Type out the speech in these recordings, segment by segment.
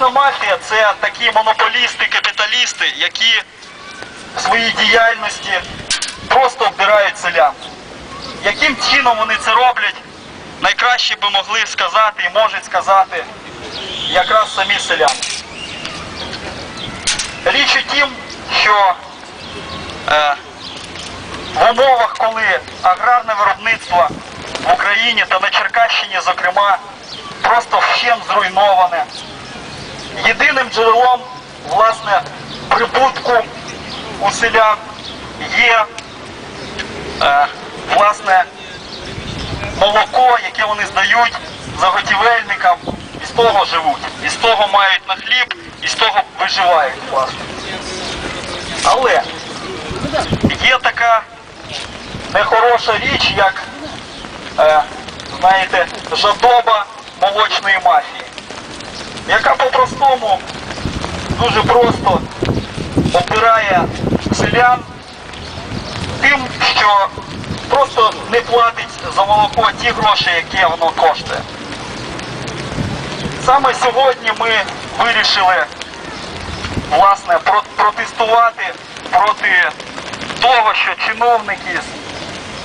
Молочна мафія це такі монополісти, капіталісти, які в своїй діяльності просто обдирають селян. Яким чином вони це роблять, найкраще би могли сказати і можуть сказати якраз самі селяни. Річ у тім, що е, в умовах, коли аграрне виробництво в Україні та на Черкащині, зокрема, просто вщент зруйноване, єдиним джерелом власне прибутку у селян є е, власне молоко, яке вони здають заготівельникам, і з того живуть, і з того мають на хліб, і з того виживають, власне. Але є така нехороша річ, як, е, знаєте, жадоба молочної мафії, яка по-простому дуже просто обирає селян тим, що просто не платить за молоко ті гроші, які воно коштує. Саме сьогодні ми вирішили власне протестувати проти того, що чиновники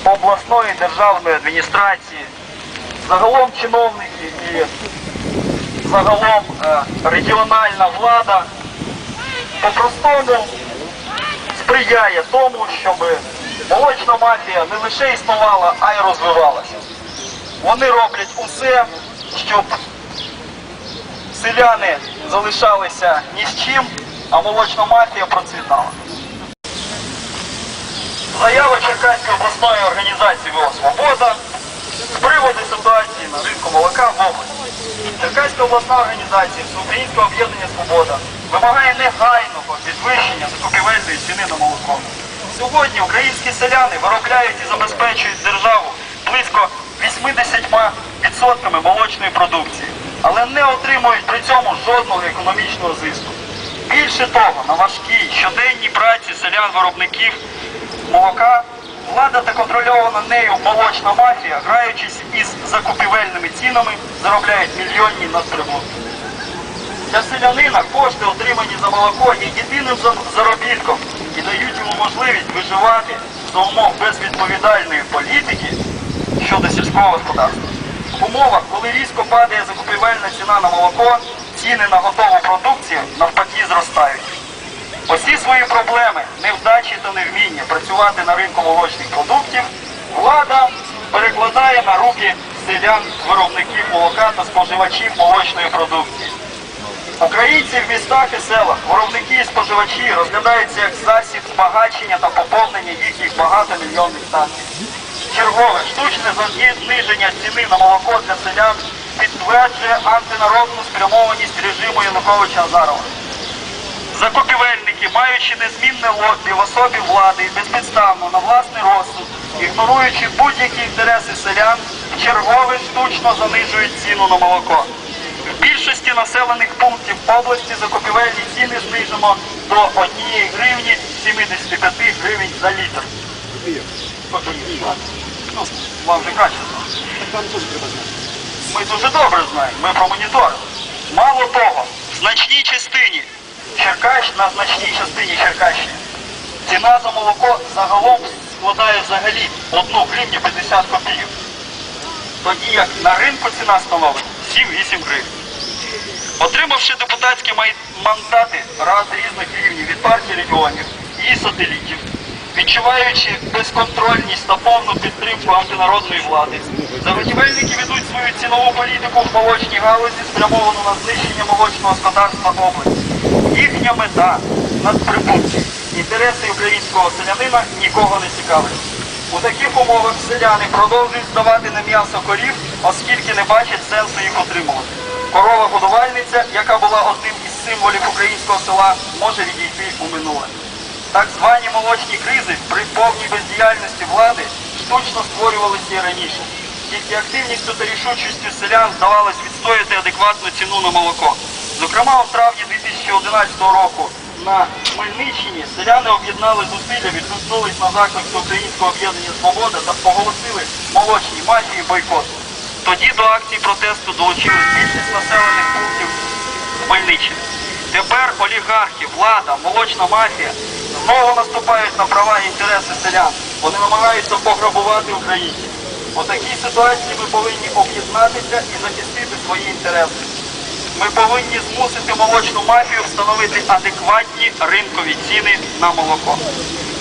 з обласної державної адміністрації, загалом чиновники і загалом е, регіональна влада по-простому сприяє тому, щоб молочна мафія не лише існувала, а й розвивалася. Вони роблять усе, щоб селяни залишалися ні з чим, а молочна мафія процвітала. Заява Черкаської обласної організації ВО Свобода з приводу ситуації на ринку молока в області. Черкаська обласна організація Всеукраїнського об'єднання Свобода вимагає негайного підвищення закупівельної ціни на молоко. Сьогодні українські селяни виробляють і забезпечують державу близько 80% молочної продукції, але не отримують при цьому жодного економічного зиску. Більше того, на важкій щоденній праці селян-виробників молока влада та контрольована нею молочна мафія, граючись із закупівельними цінами, заробляють мільйонні надприбутки. Для селянина кошти, отримані за молоко, є єдиним заробітком і дають йому можливість виживати за умов безвідповідальної політики щодо сільського господарства. В умовах, коли різко падає закупівельна ціна на молоко, ціни на готову продукцію навпаки зростають. Усі свої проблеми, невдачі та невміння працювати на ринку молочних продуктів, влада перекладає на руки селян, виробників молока та споживачів молочної продукції. Українці в містах і селах, виробники і споживачі розглядаються як засіб збагачення та поповнення їхніх багатомільйонних статків. Чергове штучне зниження ціни на молоко для селян підтверджує антинародну спрямованість режиму Януковича Азарова. Закупівельники, маючи незмінне лобі в особі влади і безпідставно на власний розсуд, ігноруючи будь-які інтереси селян, чергове штучно занижують ціну на молоко. В більшості населених пунктів області закупівельні ціни знижено до 1 гривні 75 гривень за літр. Ну, вам же краще. Ми дуже добре знаємо, ми промоніторили. Мало того, в значній частині Черкащ, на значній частині Черкащини ціна за молоко загалом складає взагалі 1 гривню 50 копійок. Тоді як на ринку ціна становить 7-8 гривень. Отримавши депутатські мандати рад різних рівнів від партії регіонів і сателітів, відчуваючи безконтрольність та повну підтримку антинародної влади, заготівельники ведуть свою цінову політику в молочній галузі, спрямовану на знищення молочного господарства області. Їхня мета надприбутки. Інтереси українського селянина нікого не цікавлять. У таких умовах селяни продовжують здавати на м'ясо корів, оскільки не бачать сенсу їх отримувати. Корова годувальниця, яка була одним із символів українського села, може відійти у минуле. Так звані молочні кризи при повній бездіяльності влади штучно створювалися і раніше. Тільки активністю та рішучістю селян вдавалось відстояти адекватну ціну на молоко. Зокрема, у травні 2011 року на Хмельниччині селяни об'єднали зусилля, відгукнулись на заклик Українського об'єднання Свобода та оголосили молочній мафії бойкот. Тоді до акції протесту долучились більшість населених пунктів Хмельницького. олігархи, влада, молочна мафія знову наступають на права і інтереси селян. Вони намагаються пограбувати українців. У такій ситуації ми повинні об'єднатися і захистити свої інтереси. Ми повинні змусити молочну мафію встановити адекватні ринкові ціни на молоко.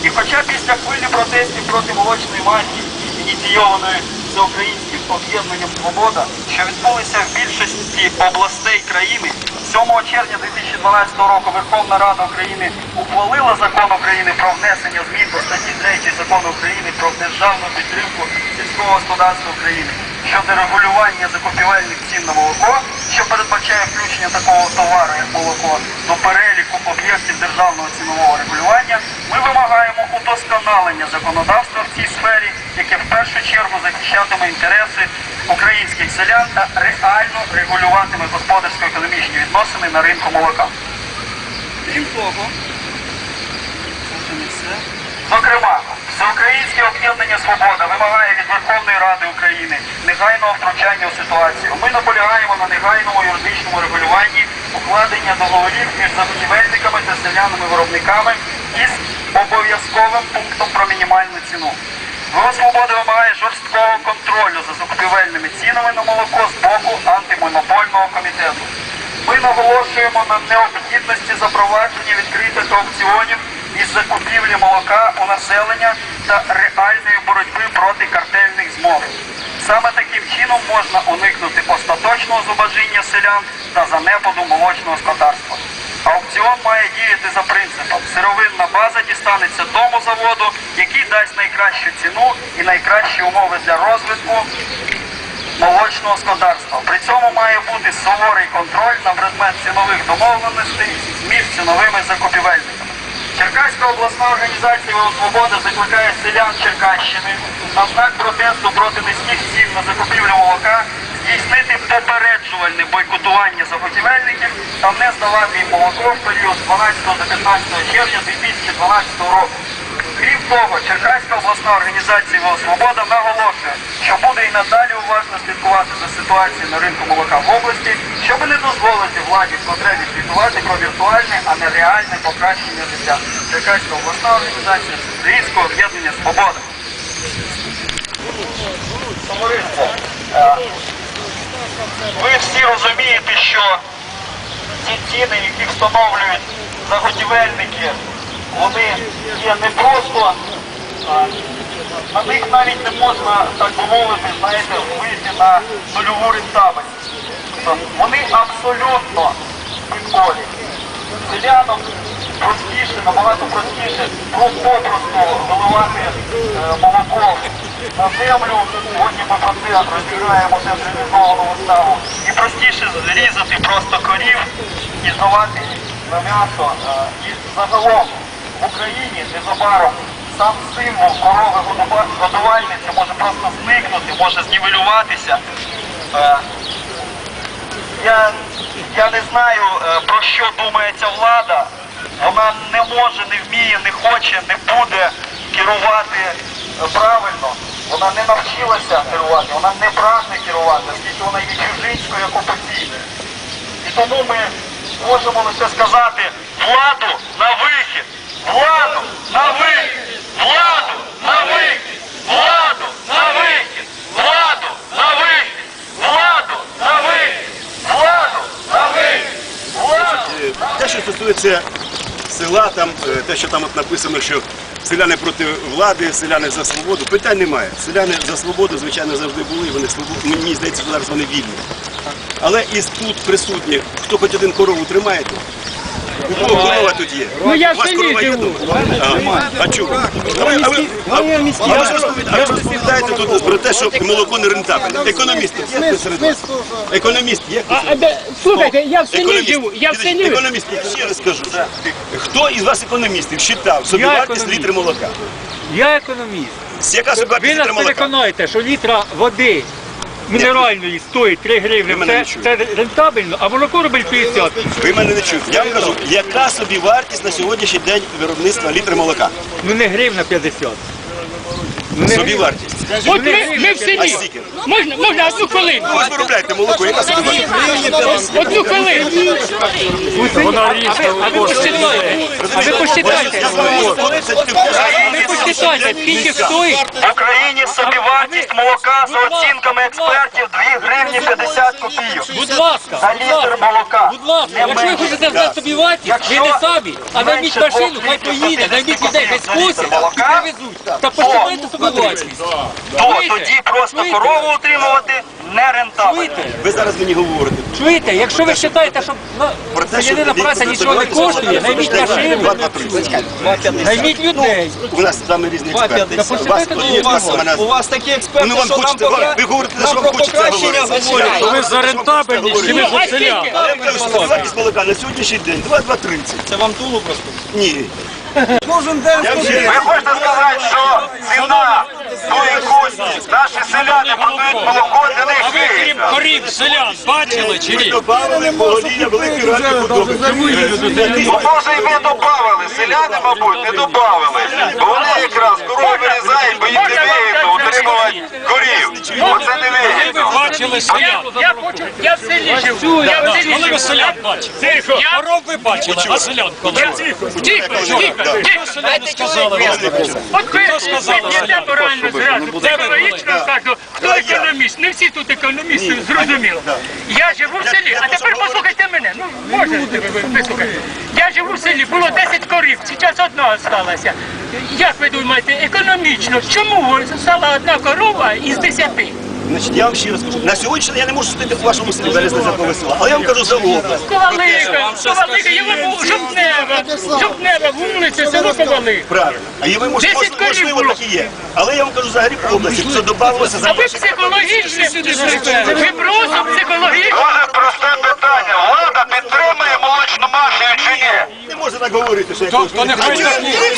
І хоча після хвилі протестів проти молочної мафії, ініційованої всеукраїнським об'єднанням Свобода, що відбулися в більшості областей країни, 7 червня 2012 року Верховна Рада України ухвалила закон України про внесення змін до статті 3 закону України про державну підтримку сільського господарства України щодо регулювання закупівельних цін на молоко, що передбачає включення такого товару, як молоко, до переліку об'єктів державного цінового регулювання, ми вимагаємо удосконалення законодавства в цій сфері, яке в першу чергу захищатиме інтереси українських селян та реально регулюватиме господарсько-економічні відносини на ринку молока. Крім того, це не все. Зокрема, Всеукраїнське об'єднання Свобода вимагає від Верховної Ради України негайного втручання у ситуацію. Ми наполягаємо на негайному юридичному регулюванні укладення договорів між заготівельниками та селянами-виробниками із обов'язковим пунктом про мінімальну ціну. ВО Свобода вимагає жорсткого контролю за закупівельними цінами на молоко з боку антимонопольного комітету. Ми наголошуємо на необхідності запровадження відкритих аукціонів із закупівлі молока у населення та реальної боротьби проти картельних змов. Саме таким чином можна уникнути остаточного зубожіння селян та занепаду молочного господарства. Аукціон має діяти за принципом сировинна база дістанеться тому заводу, який дасть найкращу ціну і найкращі умови для розвитку молочного господарства. При цьому має бути суворий контроль на предмет цінових домовленостей між ціновими закупівельниками. Черкаська обласна організація «Волос Свобода закликає селян Черкащини на знак протесту проти низьких цін на закупівлю молока здійснити попереджувальне бойкотування заготівельників та не здавати їм молоко в період з 12 до 15 червня 2012 року. Крім того, Черкаська обласна організація «Волос Свобода наголошує, що буде і надалі уважно слідкувати за сільською на ринку молока в області, щоб не дозволити владі в потребі звітувати про віртуальне, а не реальне покращення життя. Черкаська обласна організація Всеукраїнського об'єднання Свобода. Е, ви всі розумієте, що ті ціни, які встановлюють заготівельники, вони є не просто, на них навіть не можна, так би мовити, знаєте, вийти на нульову рентабельність. Вони абсолютно відколі. Селянам простіше, набагато простіше просто виливати е, молоко на землю, потім ми про це розіграємо централізовану виставу. І простіше зрізати просто корів і здавати на м'ясо. Е, І загалом Україні незабаром сам символ корови годувальниці може просто зникнути, може знівелюватися. Е, я, я не знаю, е, про що думає ця влада. Вона не може, не вміє, не хоче, не буде керувати е, правильно. Вона не навчилася керувати, вона не прагне керувати, оскільки вона є чужинською як окупаційною. І тому ми можемо лише сказати владу на вихід! Владу на вихід! Владу на вихід! Владу на вихід! Владу на вихід! Владу на вихід! Владу на вихід! Владу! Те, що стосується села, там е, те, що там от написано, що селяни проти влади, селяни за свободу, питань немає. Селяни за свободу, звичайно, завжди були. Вони свободу. Мені здається, зараз вони вільні. Але із тут присутніх, хто хоч один корову тримає? У кого корова тут є? Ну, я корова є живу. А, а чому? А ви- а ви- а- а ви ж розповідаєте- а ви ж розповідаєте тут про те, що молоко не рентабельне. Економіст тут є серед вас? Економіст є? А, а де- слухайте, я в селі Економіст. живу, я в селі. Економіст, ще раз скажу. Хто із вас економістів считав собі вартість економіст. літри молока? Я економіст. Яка собі Ви вартість нас молока? переконаєте, що літра води мінеральної стоїть 3 гривні. Це, чуєте. це рентабельно, а молоко робить 50. Ви мене не чуєте. Я вам кажу, яка собі вартість на сьогоднішній день виробництва літри молока? Ну не гривна 50. Собівартість. От ми, ми в селі. Можна, можна одну хвилину. Ну, ви ж виробляєте молоко, яка собівартість? Одну хвилину. Вона різна. А ви посчитайте. А ви посчитайте. Ви посчитайте, скільки стоїть. В Україні собівартість молока за оцінками експертів 2 гривні 50 копійок. Будь ласка, За літр молока. Будь ласка, якщо ви хочете взяти собі вартість, ви не самі, а найміть машину, хай поїде, найміть людей, хай 50 літрів скосять молока. і привезуть. Та посчитайте собі вартість. То тоді просто Чуєте? корову утримувати не рентабельно. Чуєте? ви зараз мені говорите. Чуєте, якщо ви вважаєте, що ну, Про те, що селянина праця нічого не коштує, найміть машину, найміть людей. У нас з вами різні експерти. Та У вас посчитайте одні ну, у вас- експерти, мене- У вас такі експерти, Ну, вам що нам хочете, покра- ви говорите, нам що вам про хочеться покращення говорити. говорять. Ви за рентабельність чи ви за селян? Я кажу, молока на сьогоднішній день 2,230. Це вам тулу просто. Ні. Кожен день Я хочете сказати, що ціна тої кості, наші селяни продають молоко для них А ви крім корів селян бачили чи ні? Добавили поголів'я великі раді. Ну, може, і ви додавали, селяни, мабуть, не додавали. Бо вони якраз корову вирізають, бо їм не вигідно утримувати корів. Оце не Ви вигідно. бачили селян? Я хочу, я в селі живу, я в селі Коли ви селян бачили? Коров ви бачили, а селян коли? Тихо, тихо, тихо. Що селяни сказали ви, сказав ви не так, ну, хто економіст? Не всі тут економісти, зрозуміло. Я живу в селі, а тепер послухайте мене. Ну, може, Я живу в селі, було 10 корів, зараз одна залишилася. Як ви думаєте, економічно, чому стала одна корова із 10? Значить, я вам ще раз кажу. На сьогоднішній день я не можу судити в вашому селі, залізне за села. Але я вам кажу за область. Ковалика, Ковалика, я вам Жовтнева, Жовтнева, вулиця, село Ковалик. Правильно. А і ви можете, Десять корів можливо, було. так і є. Але я вам кажу взагалі по області, це додавалося за А ви прийшли? Ви просто психологічно? Дуже просте питання. Влада підтримує молочну мафію чи ні? Не можна так говорити, що я То не хай так ні. Заявіть,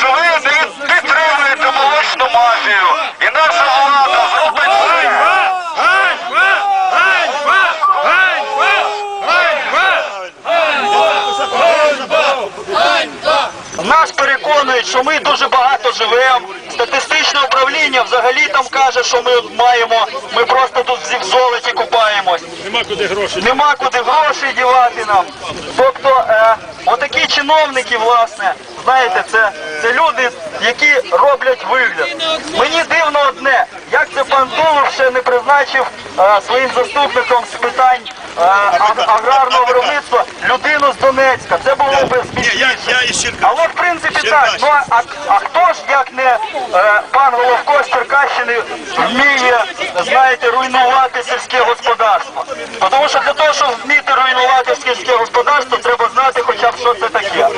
що ви не підтримуєте молочну мафію. І наша влада зробить все. Нас переконують, що ми дуже багато живемо. Статистичне управління взагалі там каже, що ми маємо, ми просто тут в золоті купаємось. Нема куди гроші. Нема куди гроші дівати нам. Тобто, е, отакі чиновники, власне, знаєте, це, це люди, які роблять вигляд. Мені дивно одне, як це пан Тулов ще не призначив е, своїм заступником з питань е, аграрного виробництва людину з Донецька. Це Ні, я, я із Черкащини. Але в принципі так. Ну а, а хто ж як не е, пан Головко з Черкащини вміє, знаєте, руйнувати сільське господарство? Тому що для того, щоб вміти руйнувати сільське господарство, треба знати хоча б що це таке.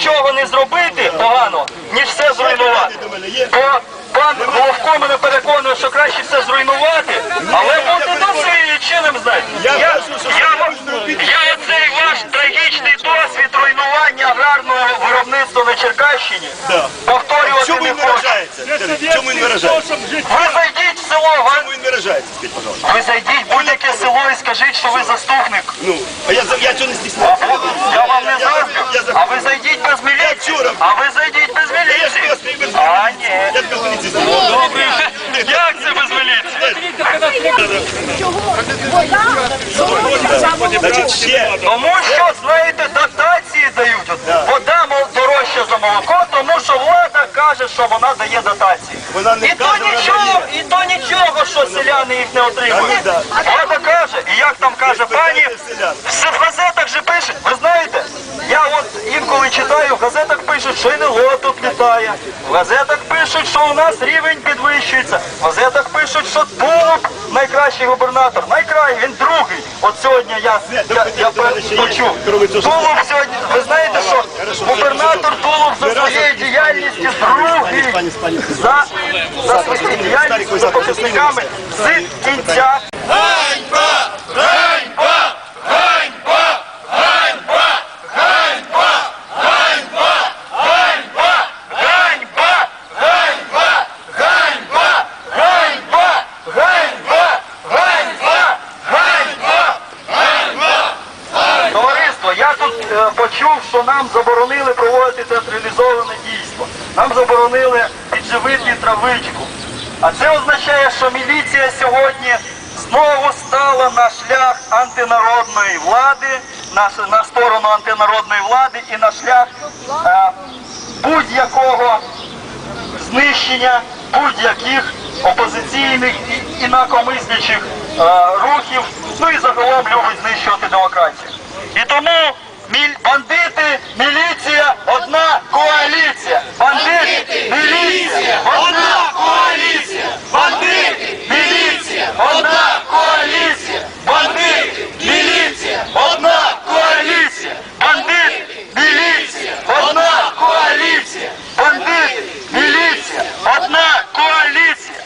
Нічого не зробити погано, ніж все зруйнувати. Бо пан Головко мене переконує, що краще все зруйнувати, але бути досить чинним знаєте. Я, я, я цей ваш трагічний досвід руйнування аграрного виробництва на Черкащині повторювати Чому не хочу. Чому він виражається? Ви зайдіть в село, ви, Чому він виражається? Скажіть, пожалуйста. ви зайдіть в будь-яке село і скажіть, що ви заступник. Ну, а я, я цього не стісняюся. Я вам не Я- заздрю, я за- а ви зайдіть без міліції. вчора- А ви зайдіть без Я ж міліції. вас не без А, ні. Я без поліції знаю. Добре. Як це без Значить, ще. Тому що, знаєте, дотації дають. Вода мол, дорожча за молоко, тому що влада каже, що вона дає дотації. Вона не І то нічого, і то нічого, що селяни їх не отримують. Влада каже, і як там каже пані, все в газетах же пишуть. Ви знаєте, я от інколи читаю, в газетах пишуть, що НЛО тут літає. В газетах пишуть, що у нас рівень підвищується. В газетах пишуть, що Тулуб найкращий губернатор. Найкращий, він другий. От сьогодні я, я, я, почув. Тулуб сьогодні, ви знаєте, що? губернатор Тулуб за своєю діяльністю другий. За своєю діяльністю за показниками з кінця почув, що нам заборонили проводити театралізоване дійство. Нам заборонили підживити травичку. А це означає, що міліція сьогодні знову стала на шлях антинародної влади, на, на сторону антинародної влади і на шлях е, будь-якого знищення будь-яких опозиційних і інакомислячих е, рухів, ну і загалом любить знищувати демократію. І тому. бандити, міліція, одна коаліція. Бандити, міліція, одна коаліція. Бандити, міліція, одна коаліція. Бандити, міліція, одна коаліція. Бандити, міліція, одна коаліція. Бандити, міліція, одна коаліція.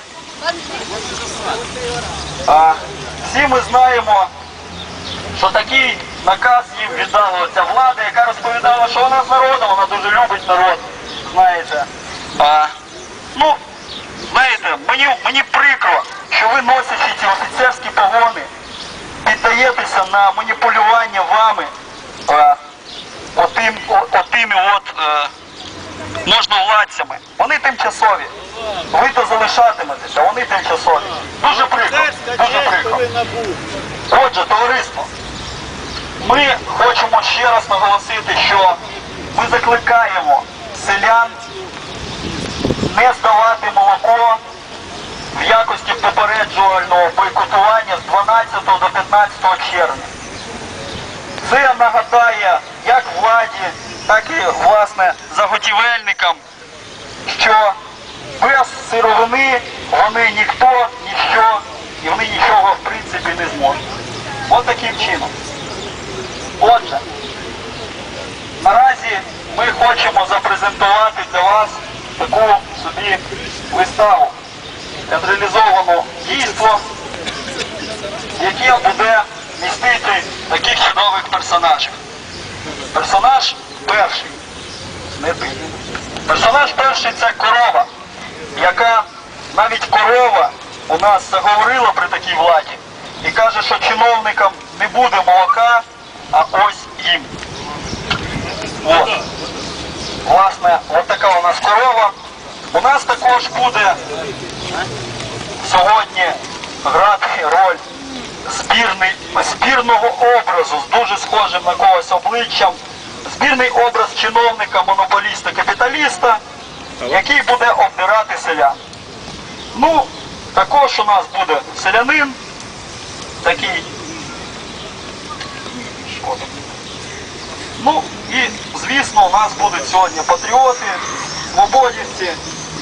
А, всі ми знаємо, що такий наказ їм віддала Народ, знаєте. А, ну, знаєте, мені, мені прикро, що ви носячи ці офіцерські погони, піддаєтеся на маніпулювання вами а, отим, о, отими от е, можновладцями. Вони тимчасові. Ви то залишатиметеся, вони тимчасові. Дуже прикро, дуже прикро. Отже, товариство, ми хочемо ще раз наголосити, що ми закликаємо селян не здавати молоко в якості попереджувального бойкотування з 12 до 15 червня. Це нагадає як владі, так і власне заготівельникам, що без сировини вони ніхто, ніщо, і вони нічого в принципі не зможуть. От таким чином. Отже, наразі ми хочемо запрезентувати для вас таку собі виставу, театралізовану дійство, яке буде містити таких чудових персонажів. Персонаж перший. Не. Персонаж перший це корова, яка навіть корова у нас заговорила при такій владі і каже, що чиновникам не буде молока, а ось. От. Власне, от така у нас корова. У нас також буде сьогодні грати роль збірний, збірного образу з дуже схожим на когось обличчям. Збірний образ чиновника, монополіста, капіталіста, який буде обдирати селян. Ну, також у нас буде селянин, такий. Ну і звісно, у нас будуть сьогодні патріоти, свободівці,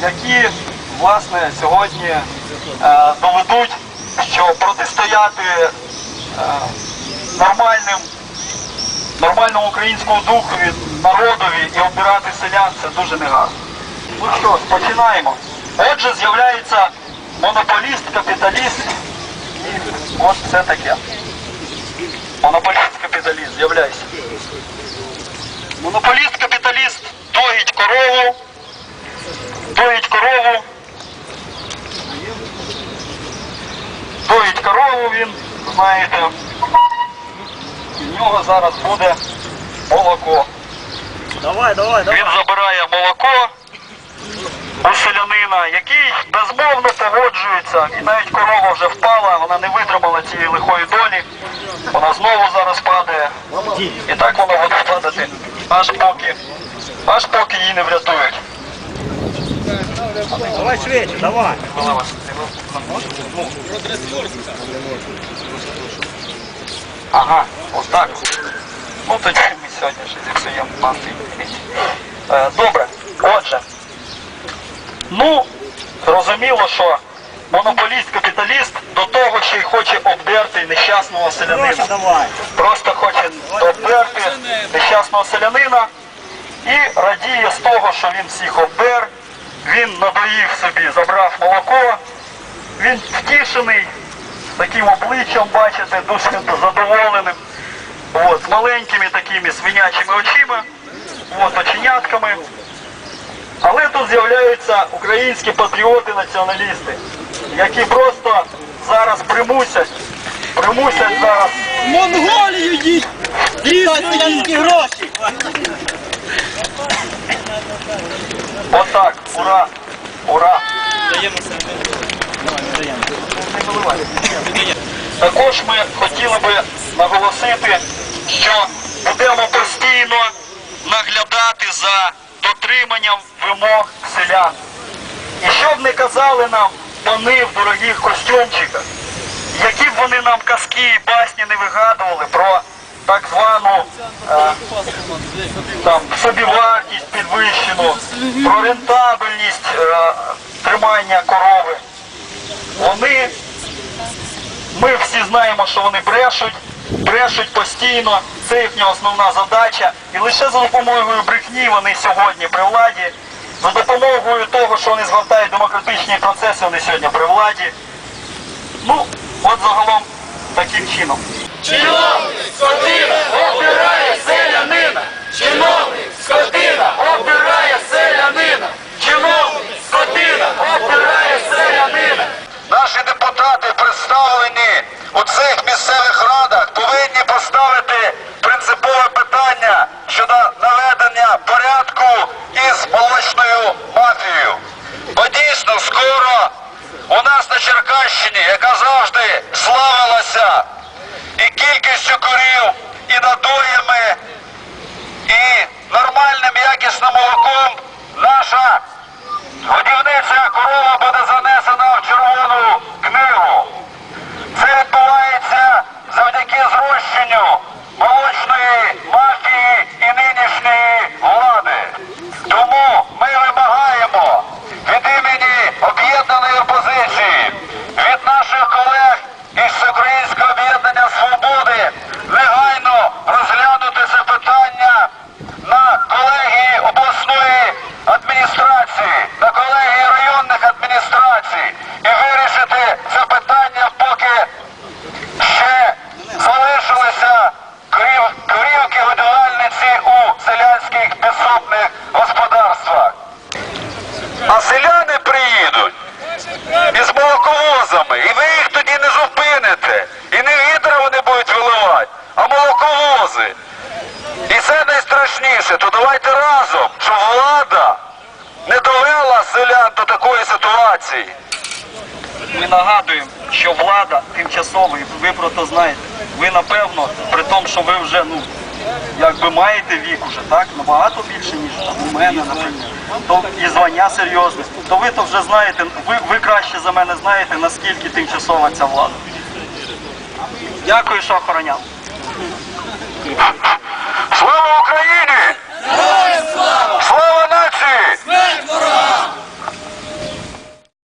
які власне сьогодні е, доведуть, що протистояти е, нормальним, нормальному українському духові, народові і обирати селян це дуже негарно. Ну що починаємо. Отже, з'являється монополіст, капіталіст і от це таке. Монополіст, капіталіст, з'являйся. Монополіст-капіталіст доїть корову, доїть корову, доїть корову він, знаєте, і в нього зараз буде молоко. Давай, давай, Він забирає молоко у селянина, який безмовно погоджується, і навіть корова вже впала, вона не витримала цієї лихої долі, вона знову зараз падає. І так воно буде падати, аж поки, аж поки її не врятують. Давай швидше, давай. Ага, ось так. Ну тоді ми сьогодні ще зіпсуємо настрій. Е, Добре, отже. Ну, зрозуміло, що монополіст-капіталіст до того, Що й хоче обдерти нещасного селянина. Просто хоче обдерти нещасного селянина і радіє з того, що він всіх обдер, він надоїв собі, забрав молоко, він втішений, таким обличчям, бачите, дуже задоволеним, от, з маленькими такими свинячими очима, от, оченятками. Але тут з'являються українські патріоти-націоналісти, які просто зараз примусять, примусять зараз Монголію їдь! Селянські гроші! Отак, ура! Ура! Також ми хотіли би наголосити, що будемо постійно наглядати за дотриманням вимог селян. І що б не казали нам вони в дорогих костюмчиках, які б вони нам казки і басні не вигадували про так звану е, там, собівартість підвищену, про рентабельність е, тримання корови. Вони, ми всі знаємо, що вони брешуть, брешуть постійно, це їхня основна задача. І лише за допомогою брехні вони сьогодні при владі, за допомогою того, що вони згортають демократичні процеси, вони сьогодні при владі. Ну, от загалом таким чином. Чиновник, скотина, обирає селянина! Чиновник, скотина, обирає селянина! Чиновник, скотина, обирає селянина! Наші депутати, представлені у цих місцевих радах, повинні поставити принципове питання щодо наведення порядку із молочною мафією. Бо дійсно скоро у нас на Черкащині, яка завжди славилася і кількістю корів, і надоями, і нормальним якісним молоком, наша годівниця корова буде занесена в червону книгу. Це відбувається завдяки зрощенню молочної мафії і нинішньої влади. Тому ми вимагаємо від імені об'єднаної опозиції, від наших колег із Всеукраїнського об'єднання свободи негайно розглянути це питання на колегії обласної адміністрації, на колегії районних адміністрацій і вирішити це питання, поки ще залишилися корів, корівки годувальниці у селянських підсобних господарствах. А селяни приїдуть із молоковозами, і ви їх тоді не зупините. І не гідра вони будуть виливати, а молоковози. І це найстрашніше, то давайте разом, щоб влада не довела селян до такої ситуації. Ми нагадуємо, що влада тимчасова, і ви про це знаєте. Ви напевно, при тому, що ви вже ну якби маєте вік уже, так? Набагато більше, ніж у мене, наприклад. То і звання серйозне, то ви то вже знаєте, ви, ви краще за мене знаєте, наскільки тимчасова ця влада. Дякую, що охороняв. Слава